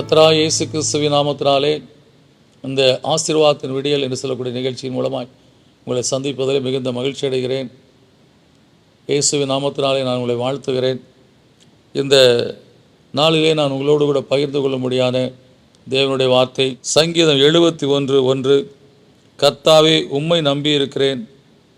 கத்ரா இயேசு கிறிஸ்துவின் நாமத்தினாலே இந்த ஆசீர்வாதத்தின் விடியல் என்று சொல்லக்கூடிய நிகழ்ச்சியின் மூலமாய் உங்களை சந்திப்பதில் மிகுந்த மகிழ்ச்சி அடைகிறேன். இயேசுவி நாமத்தினாலே நான் உங்களை வாழ்த்துகிறேன். இந்த நாளிலே நான் உங்களோடு கூட பகிர்ந்து கொள்ள முடியாத தேவனுடைய வார்த்தை சங்கீதம் எழுபத்தி ஒன்று ஒன்று கர்த்தாவே உம்மை நம்பி இருக்கிறேன்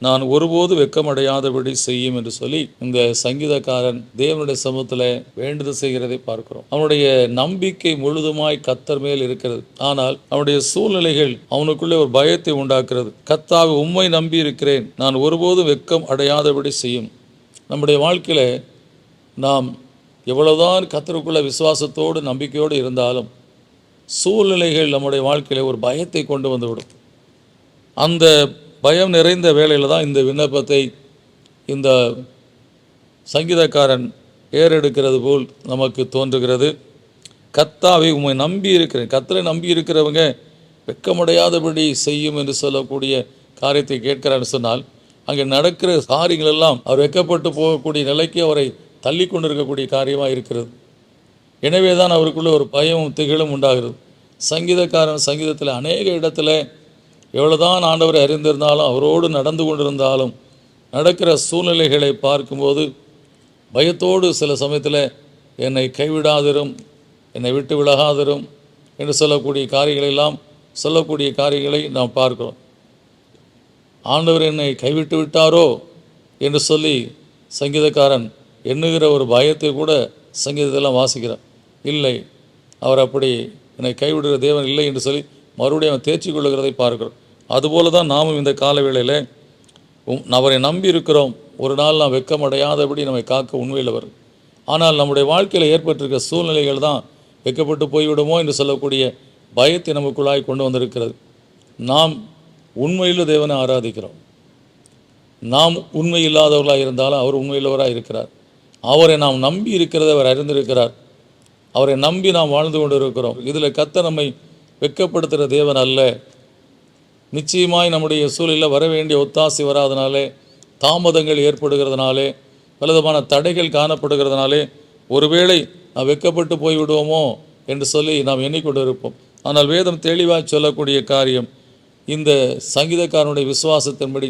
நான் ஒருபோது வெக்கமடையாதபடி செய்யும் என்று சொல்லி இந்த சங்கீதக்காரன் தேவனுடைய சமூகத்தில் வேண்டுதல் செய்கிறதை பார்க்கிறோம். அவனுடைய நம்பிக்கை முழுதுமாய் கத்தர் மேல் இருக்கிறது. ஆனால் அவனுடைய சூழ்நிலைகள் அவனுக்குள்ளே ஒரு பயத்தை உண்டாக்குறது கத்தாவை உண்மை நம்பி இருக்கிறேன். நான் ஒருபோதும் வெக்கம் அடையாதபடி செய்யும். நம்முடைய வாழ்க்கையில் நாம் எவ்வளவுதான் கத்தருக்குள்ள விசுவாசத்தோடு நம்பிக்கையோடு இருந்தாலும் சூழ்நிலைகள் நம்முடைய வாழ்க்கையில் ஒரு பயத்தை கொண்டு வந்துவிடும். அந்த பயம் நிறைந்த வேலையில் தான் இந்த விண்ணப்பத்தை இந்த சங்கீதக்காரன் ஏறெடுக்கிறது போல் நமக்கு தோன்றுகிறது. கத்தாவை உண்மை நம்பி இருக்கிறேன். கத்தரை நம்பி இருக்கிறவங்க வெக்கமடையாதபடி செய்யும் என்று சொல்லக்கூடிய காரியத்தை கேட்கிறான்னு சொன்னால் அங்கே நடக்கிற காரியங்கள் எல்லாம் அவர் வெக்கப்பட்டு போகக்கூடிய நிலைக்கு அவரை தள்ளி கொண்டிருக்கக்கூடிய காரியமாக இருக்கிறது. எனவே தான் அவருக்குள்ள ஒரு பயமும் திகழும் உண்டாகிறது. சங்கீதக்காரன் சங்கீதத்தில் அநேக இடத்துல எவ்வளோதான் ஆண்டவரை அறிந்திருந்தாலும் அவரோடு நடந்து கொண்டிருந்தாலும் நடக்கிற சூழ்நிலைகளை பார்க்கும்போது பயத்தோடு சில சமயத்தில் என்னை கைவிடாதிரும் என்னை விட்டு விலகாதிரும் என்று சொல்லக்கூடிய காரியங்களெல்லாம் சொல்லக்கூடிய காரியங்களை நாம் பார்க்கிறோம். ஆண்டவர் என்னை கைவிட்டு விட்டாரோ என்று சொல்லி சங்கீதக்காரன் எண்ணுகிற ஒரு பயத்தை கூட சங்கீதத்தெல்லாம் வாசிக்கிறார் இல்லை அவர் அப்படி என்னை கைவிடுகிற தேவன் இல்லை என்று சொல்லி மறுபடியும் அவன் தேர்ச்சி கொள்ளுகிறதை பார்க்கிறோம். அதுபோல தான் நாமும் இந்த காலவேளையில் உம் அவரை நம்பி இருக்கிறோம். ஒரு நாள் நாம் வெக்கமடையாதபடி நம்மை காக்க உண்மையில் வரும் ஆனால் நம்முடைய வாழ்க்கையில் ஏற்பட்டிருக்க சூழ்நிலைகள் தான் வெக்கப்பட்டு போய்விடுமோ என்று சொல்லக்கூடிய பயத்தை நமக்குள்ளாய் கொண்டு வந்திருக்கிறது. நாம் உண்மையில் தேவனை ஆராதிக்கிறோம். நாம் உண்மை இல்லாதவர்களாக இருந்தாலும் அவர் உண்மையுள்ளவராக இருக்கிறார். அவரை நாம் நம்பி இருக்கிறத அவர் அறிந்திருக்கிறார். அவரை நம்பி நாம் வாழ்ந்து கொண்டு இருக்கிறோம் இதில் கத்த நம்மை வெக்கப்படுத்துகிற தேவன் அல்ல. நிச்சயமாய் நம்முடைய சூழலில் வர வேண்டிய ஒத்தாசி வராதனாலே தாமதங்கள் ஏற்படுகிறதுனாலே பலவிதமான தடைகள் காணப்படுகிறதுனாலே ஒருவேளை நாம் வெக்கப்பட்டு போய்விடுவோமோ என்று சொல்லி நாம் எண்ணிக்கொண்டு இருப்போம் ஆனால் வேதம் தெளிவாக சொல்லக்கூடிய காரியம் இந்த சங்கீதக்காரனுடைய விசுவாசத்தின்படி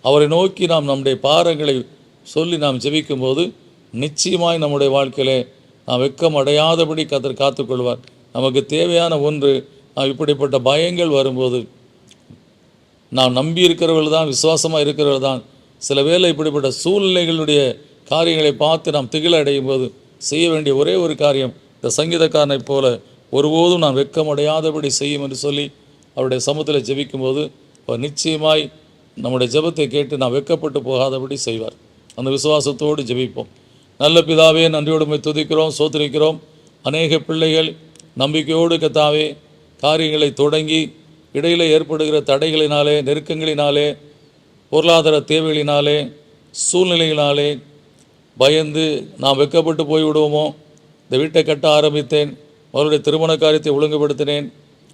அவரை நோக்கி நாம் நம்முடைய பாரங்களை சொல்லி நாம் ஜெபிக்கும்போது நிச்சயமாய் நம்முடைய வாழ்க்கையிலே நாம் வெக்கம் அடையாதபடி கத்தர் காத்துக்கொள்வார். நமக்கு தேவையான ஒன்று இப்படிப்பட்ட பயங்கள் வரும்போது நாம் நம்பி இருக்கிறவர்கள் தான் விசுவாசமாக இருக்கிறவர்கள் தான். சில வேளை இப்படிப்பட்ட சூழ்நிலைகளுடைய காரியங்களை பார்த்து நாம் திகில அடையும் போது செய்ய வேண்டிய ஒரே ஒரு காரியம் இந்த சங்கீதக்காரனைப் போல ஒருபோதும் நான் வெக்கமடையாதபடி செய்யும் என்று சொல்லி அவருடைய சமூகத்தில் ஜெபிக்கும்போது அவர் நிச்சயமாய் நம்முடைய ஜெபத்தை கேட்டு நான் வெக்கப்பட்டு போகாதபடி செய்வார். அந்த விசுவாசத்தோடு ஜெபிப்போம். நல்ல பிதாவே நன்றியோடு துதிக்கிறோம் சோத்திரிக்கிறோம். அநேக பிள்ளைகள் நம்பிக்கையோடு கத்தாவே காரியங்களை தொடங்கி இடையில் ஏற்படுகிற தடைகளினாலே நெருக்கங்களினாலே பொருளாதார தேவைகளினாலே சூழ்நிலைகளினாலே பயந்து நான் வெக்கப்பட்டு போய்விடுவோமோ? இந்த வீட்டை கட்ட ஆரம்பித்தேன். அவருடைய திருமண காரியத்தை ஒழுங்குபடுத்தினேன்.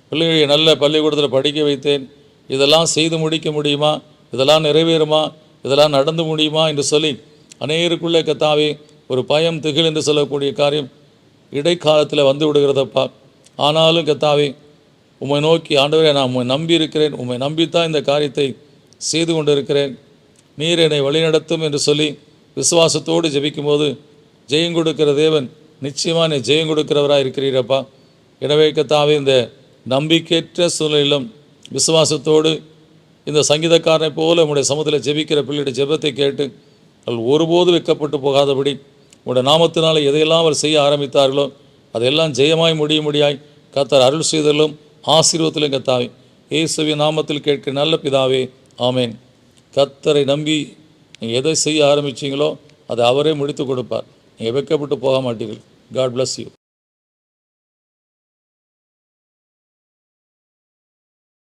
பிள்ளைகளை நல்ல பள்ளிக்கூடத்தில் படிக்க வைத்தேன். இதெல்லாம் செய்து முடிக்க முடியுமா? இதெல்லாம் நிறைவேறுமா? இதெல்லாம் நடந்து முடியுமா? என்று சொல்லி அநேகருக்குள்ளே கத்தாவே ஒரு பயம் திகில் என்று சொல்லக்கூடிய காரியம் இடைக்காலத்தில் வந்து விடுகிறதப்பா. ஆனாலும் கத்தாவே உம்மை நோக்கி ஆண்டவரே நான் உம்மை நம்பி இருக்கிறேன் உம்மை நம்பித்தான் இந்த காரியத்தை செய்து கொண்டிருக்கிறேன். நீர் என்னை வழிநடத்தும் என்று சொல்லி விசுவாசத்தோடு ஜெபிக்கும்போது ஜெயம் கொடுக்கிற தேவன் நிச்சயமாக நீ ஜெயம் கொடுக்கிறவராக இருக்கிறீரப்பா. எனவே கத்தாவே இந்த நம்பிக்கையற்ற சூழலிலும் விசுவாசத்தோடு இந்த சங்கீதக்காரனை போல உங்களுடைய சமூகத்தில் ஜெபிக்கிற பிள்ளையுடைய ஜெபத்தை கேட்டு அவள் ஒருபோது வைக்கப்பட்டு போகாதபடி உங்களுடைய நாமத்தினால் எதையெல்லாம் அவர் செய்ய ஆரம்பித்தார்களோ அதெல்லாம் ஜெயமாய் முடியும் முடியாய் கத்தர் அருள் செய்தலும் ஆசீர்வத்திலும் கத்தாவே இயேசுவின் நாமத்தில் கேட்க நல்ல பிதாவே ஆமேன். கத்தரை நம்பி நீங்கள் எதை செய்ய ஆரம்பிச்சீங்களோ அதை அவரே முடித்து கொடுப்பார். நீங்கள் வெக்கப்பட்டு போக மாட்டீர்கள். God bless you